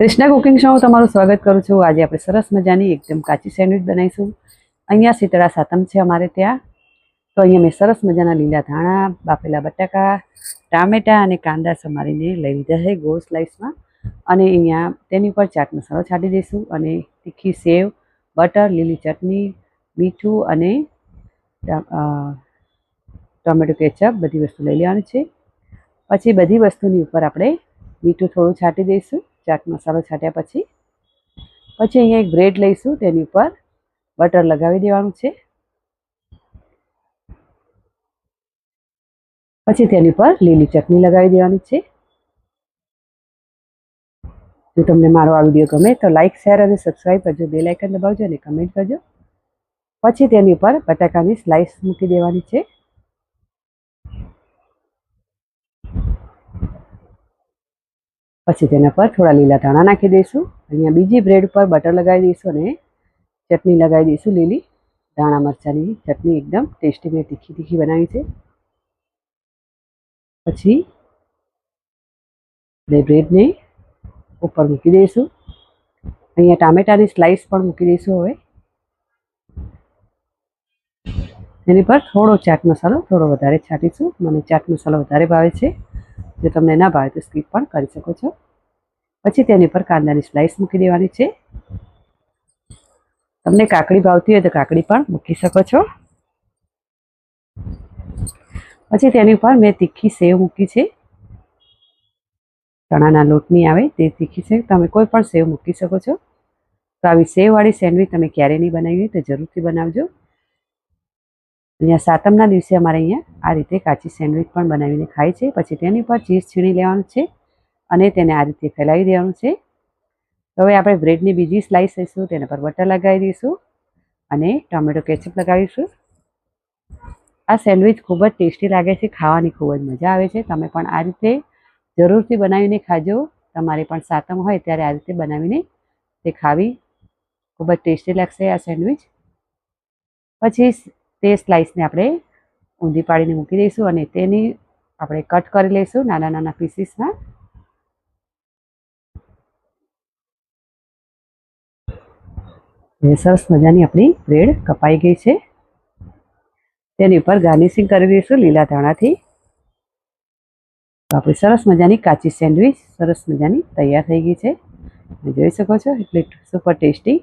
Krishna cooking શોમાં તમારું સ્વાગત કરું છું. આજે આપણે સરસ મજાની એકદમ કાચી સેન્ડવિચ બનાવીશું. અહીંયા શીતળા સાતમ છે અમારે ત્યાં. તો અહીંયા મેં સરસ મજાના લીલા ધાણા, બાફેલા બટાકા, ટામેટા અને કાંદા સમારીને લઈ લીધા છે ગોળ સ્લાઇસમાં. અને અહીંયા તેની ઉપર ચાટ મસાલો છાંટી દઈશું અને તીખી સેવ, બટર, લીલી ચટણી, મીઠું અને ટોમેટો કેચઅપ બધી વસ્તુ લઈ લેવાની છે. પછી બધી વસ્તુની ઉપર આપણે મીઠું થોડું છાંટી દઈશું. ચાટ મસાલો છાંટ્યા પછી પછી અહીંયા એક બ્રેડ લઈશું, તેની ઉપર બટર લગાવી દેવાનું છે. પછી તેની પર લીલી ચટણી લગાવી દેવાની છે. જો તમને મારો આ વીડિયો ગમે તો લાઇક શેર અને સબસ્ક્રાઈબ કરજો. બે લાઇકન દબાવજો અને કમેન્ટ કરજો. પછી તેની ઉપર બટાકાની સ્લાઇસ મૂકી દેવાની છે. પછી તેના પર થોડા લીલા ધાણા નાખી દઈશું. અહીંયા બીજી બ્રેડ પર બટર લગાવી દઈશું અને ચટણી લગાવી દઈશું. લીલી ધાણા મરચાંની ચટણી એકદમ ટેસ્ટી મેં તીખી તીખી બનાવી છે. પછી બે બ્રેડને ઉપર મૂકી દઈશું. અહીંયા ટામેટાની સ્લાઇસ પણ મૂકી દઈશું હવે. એની પર થોડો ચાટ મસાલો, થોડો વધારે છાંટીશું. મને ચાટ મસાલો વધારે ભાવે છે. જો તમને ના ભાવે તો સ્કીપ પણ કરી શકો છો. પછી તેની પર કાંદાની સ્લાઇસ મૂકી દેવાની છે. તમને કાકડી ભાવતી હોય તો કાકડી પણ મૂકી શકો છો. પછી તેની ઉપર મેં તીખી સેવ મૂકી છે. ચણાના લોટની આવે તે તીખી છે. તમે કોઈ પણ સેવ મૂકી શકો છો. તો આવી સેવવાળી સેન્ડવિચ તમે ક્યારે નહીં બનાવી હોય તો જરૂરથી બનાવજો. અહીંયા સાતમના દિવસે અમારે અહીંયા આ રીતે કાચી સેન્ડવિચ પણ બનાવીને ખાય છે. પછી તેની પર ચીઝ છીણી લેવાનું છે અને તેને આ રીતે ફેલાવી દેવાનું છે. હવે આપણે બ્રેડની બીજી સ્લાઇસ લઈશું, તેના પર બટર લગાવી દઈશું અને ટોમેટો કેચઅપ લગાવીશું. આ સેન્ડવિચ ખૂબ જ ટેસ્ટી લાગે છે, ખાવાની ખૂબ જ મજા આવે છે. તમે પણ આ રીતે જરૂરથી બનાવીને ખાજો. તમારે પણ સાતમ હોય ત્યારે આ રીતે બનાવીને તે ખાવી ખૂબ જ ટેસ્ટી લાગશે આ સેન્ડવિચ. પછી તે સ્લાઇસને આપણે ઊંધી પાડીને મૂકી દઈશું અને તેની આપણે કટ કરી લઈશું નાના નાના પીસીસમાં. સરસ મજાની આપણી બ્રેડ કપાઈ ગઈ છે. તેની ઉપર ગાર્નિશિંગ કરી દઈશું લીલા ધાણાથી. આપણી સરસ મજાની કાચી સેન્ડવિચ સરસ મજાની તૈયાર થઈ ગઈ છે. જોઈ શકો છો, એટલે સુપર ટેસ્ટી.